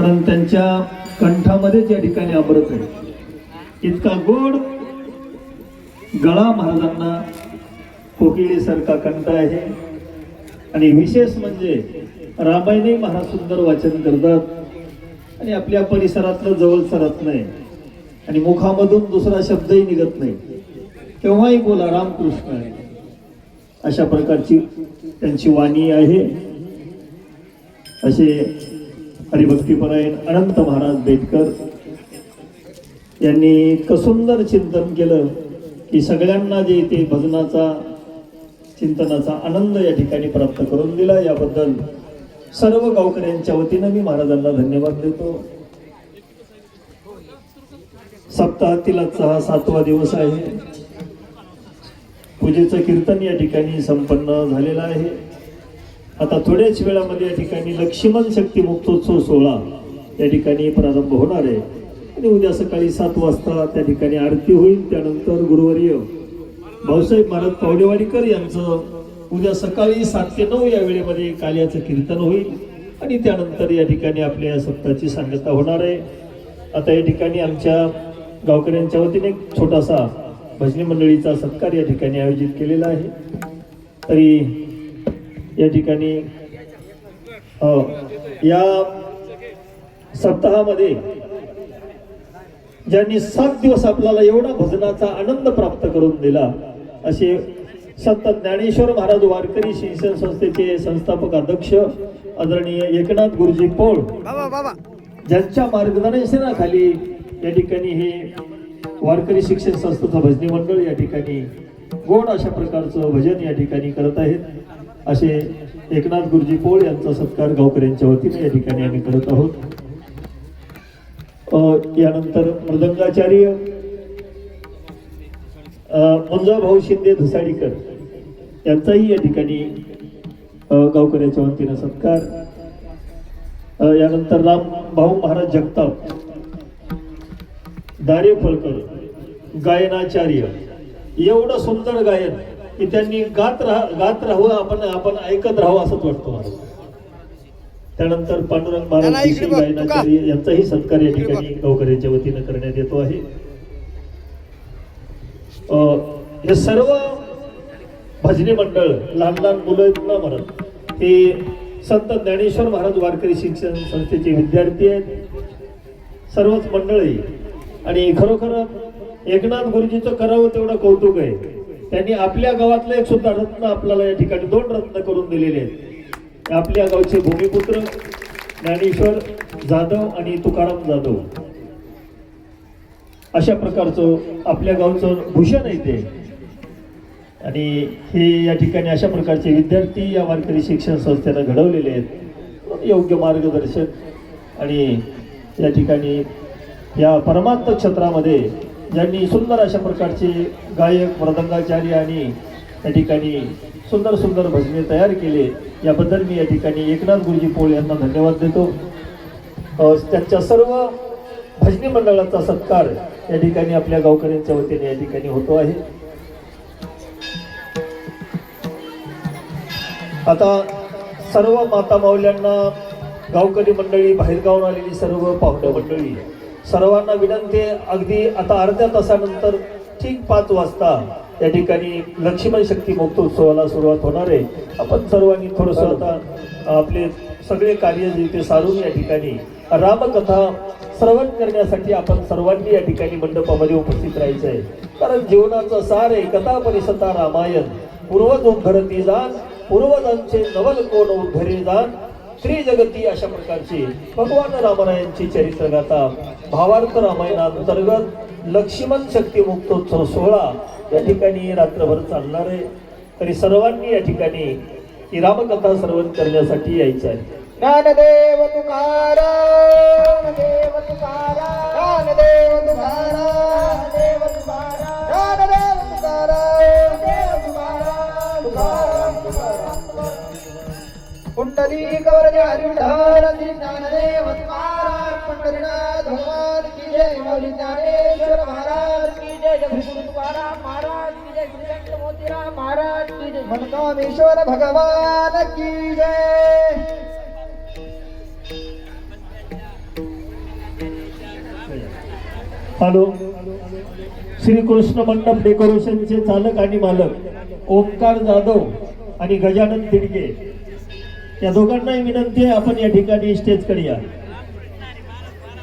कारण त्यांच्या कंठामध्येच या ठिकाणी अमृत आहे इतका गोड गळा महाराजांना कोकिळीसारखा कंठ आहे. आणि विशेष म्हणजे रामायणही महाराज सुंदर वाचन करतात. आणि आपल्या परिसरातलं जवळ सरत नाही आणि मुखामधून दुसरा शब्दही निघत नाही. केव्हाही बोला रामकृष्ण आहे. अशा प्रकारची त्यांची वाणी आहे. असे हरिभक्तीपरायण अनंत महाराज बेटकर यांनी इतकं सुंदर चिंतन केलं की सगळ्यांना जे ते भजनाचा चिंतनाचा आनंद या ठिकाणी प्राप्त करून दिला. याबद्दल सर्व गावकऱ्यांच्या वतीनं मी महाराजांना धन्यवाद देतो. सप्ताहातील आजचा हा सातवा दिवस आहे. पूजेचं कीर्तन या ठिकाणी संपन्न झालेलं आहे. आता थोड्याच वेळामध्ये या ठिकाणी लक्ष्मण शक्ती मुक्तोत्सव सोहळा या ठिकाणी प्रारंभ होणार आहे. आणि उद्या सकाळी सात वाजता त्या ठिकाणी आरती होईल. त्यानंतर गुरुवर्य भाऊसाहेब महाराज पावडेवाडीकर यांचं उद्या सकाळी सात ते नऊ या वेळेमध्ये काल्याचं कीर्तन होईल. आणि त्यानंतर या ठिकाणी आपल्या सप्ताची सांगता होणार आहे. आता या ठिकाणी आमच्या गावकऱ्यांच्या वतीने एक छोटासा भजनी मंडळीचा सत्कार या ठिकाणी आयोजित केलेला आहे. तरी या ठिकाणी अ, या सप्ताहामध्ये ज्यांनी सात दिवस आपल्याला एवढा भजनाचा आनंद प्राप्त करून दिला असे संत ज्ञानेश्वर महाराज वारकरी शिक्षण संस्थेचे संस्थापक अध्यक्ष आदरणीय एकनाथ गुरुजी पौळ ज्यांच्या मार्गदर्शनाखाली या ठिकाणी हे वारकरी शिक्षण संस्थेचं भजनी मंडळ या ठिकाणी गोड अशा प्रकारचं भजन या ठिकाणी करत आहेत. असे एकनाथ गुरुजी पोळ यांचा सत्कार गावकऱ्यांच्या वतीने या ठिकाणी आम्ही करत आहोत. यानंतर मृदंगाचार्य मुंजाभाऊ शिंदे धुसाडीकर यांचाही या ठिकाणी गावकऱ्याच्या वतीनं सत्कार. यानंतर राम भाऊ महाराज जगताप दारे फळकर गायनाचार्य. एवढं सुंदर गायन की त्यांनी गात राहा गात राहावं आपण आपण ऐकत राहावं असंच वाटतं मला. त्यानंतर पांडुरंग महाराज गायनाचार्य यांचाही सत्कार या ठिकाणी गावकऱ्यांच्या वतीनं करण्यात येतो आहे. अ, हे सर्व भजनी मंडळ लहान लहान मुलं ना म्हणत हे संत ज्ञानेश्वर महाराज वारकरी शिक्षण संस्थेचे विद्यार्थी आहेत. सर्वच मंडळी. आणि खरोखर एकनाथ गुरुजीचं करावं तेवढं कौतुक आहे. त्यांनी आपल्या गावातलं एक सुद्धा रत्न आपल्याला या ठिकाणी दोन रत्न करून दिलेले आहेत. आपल्या गावचे भूमिपुत्र ज्ञानेश्वर जाधव आणि तुकाराम जाधव. अशा प्रकारचं आपल्या गावचं भूषण आहे ते. आणि हे या ठिकाणी अशा प्रकारचे विद्यार्थी या वारकरी शिक्षण संस्थेनं घडवलेले आहेत. योग्य मार्गदर्शन आणि या ठिकाणी या परमात्म क्षेत्रामध्ये ज्यांनी सुंदर अशा प्रकारचे गायक मृदंगाचार्य आणि या ठिकाणी सुंदर सुंदर भजने तयार केले याबद्दल मी या ठिकाणी एकनाथ गुरुजी पोळ यांना धन्यवाद देतो. त्यांच्या सर्व भजनी मंडळाचा सत्कार या ठिकाणी आपल्या गावकऱ्यांच्या वतीने या ठिकाणी होतो आहे. आता सर्व माता माऊल्यांना गावकरी मंडळी बाहेरगावून आलेली सर्व पाहुण्या मंडळी सर्वांना विनंती आहे, अगदी आता अर्ध्या तासानंतर ठीक पाच वाजता या ठिकाणी लक्ष्मण शक्ती महोत्सवाला सुरुवात होणार आहे. आपण सर्वांनी थोडंसं आता आपले सगळे कार्य जे ते सारून या ठिकाणी रामकथा श्रवण करण्यासाठी आपण सर्वांनी या ठिकाणी मंडपामध्ये उपस्थित राहायचं आहे. कारण जीवनाचं सार आहे. कथा परिसता रामायण. पूर्वज उद्धरती जाण. पूर्वजांचे नवल कोण उद्धरे जाण. श्री जगती अशा प्रकारची भगवान रामरायांची चरित्रगाथा भावार्थ रामायणांतर्गत लक्ष्मण शक्ती मुक्तोत्सव सोहळा या ठिकाणी रात्रभर चालणार आहे. तरी सर्वांनी या ठिकाणी ही रामकथा श्रवण करण्यासाठी यायचं आहे. ज्ञानदेव तुकाराम देव तुकाराम ज्ञानदेव तुकाराम देव तुकाराम ज्ञानदेव तुकाराम. कुंडली श्री ज्ञानदेव पंढरीनाथ भगवान की जय मौली ज्ञानेश्वर महाराज की जय गुरु तुकाराम महाराज की जय श्री मोतीराम महाराज की जय मनकामेश्वर भगवान की जय हॅलो. श्री कृष्ण मंडप डेकोरेशनचे चालक आणि मालक ओमकार जाधव आणि गजानन तिडके. या दोघांनाही विनंती आहे आपण या ठिकाणी स्टेजकडे या.